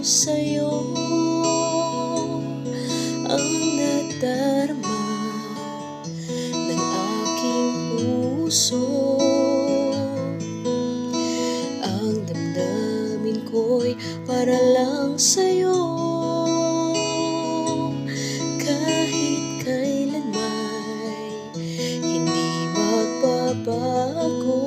ko sa'yo ang nadarma ng aking puso. Ang damdamin ko'y para lang sa'yo. Kahit kailan may hindi magbabago.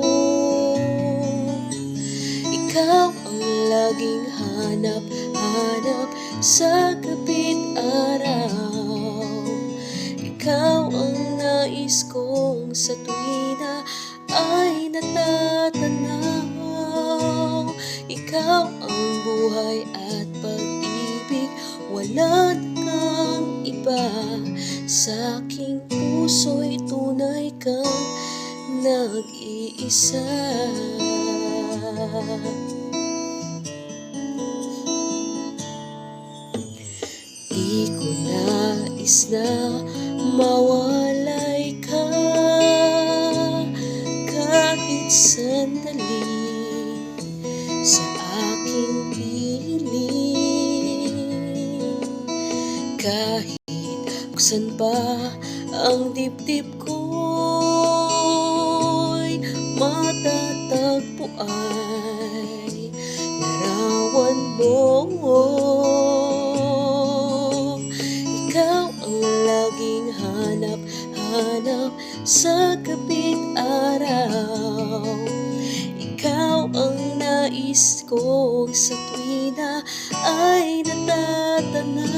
Ikaw ang laging hanap-hanap sa gabi't araw. Ikaw ang nais kong sa tuwina ay natatanaw. Ikaw ang buhay at pag-ibig Wala nang iba. Sa aking puso'y tunay kang nag-iisa Di ko nais na mawalay ka. Kahit sandali sa aking piling. Kahit buksan pa ang dibdib ko'y matatagpo ay larawan mo sa gabi't araw. Ikaw ang nais ko sa tuwina ay natatanaw.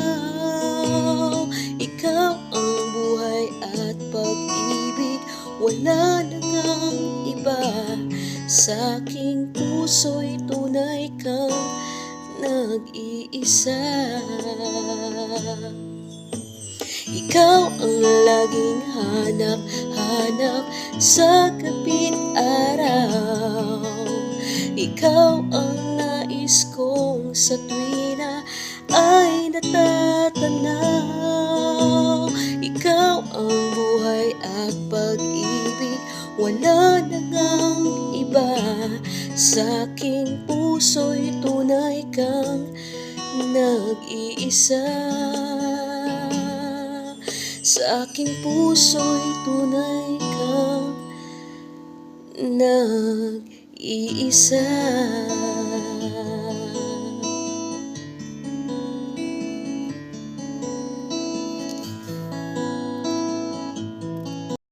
Ikaw ang buhay at pag-ibig Wala na ngang iba. Sa aking puso'y tunay kang nag-iisa ikaw ang laging hanap-hanap sa gabi't araw. Ikaw ang nais kong sa tuwina ay natatanaw. Ikaw ang buhay at pag-ibig Wala na ngang iba. Sa aking puso'y tunay kang nag-iisa sa aking puso'y tunay kang nag-iisa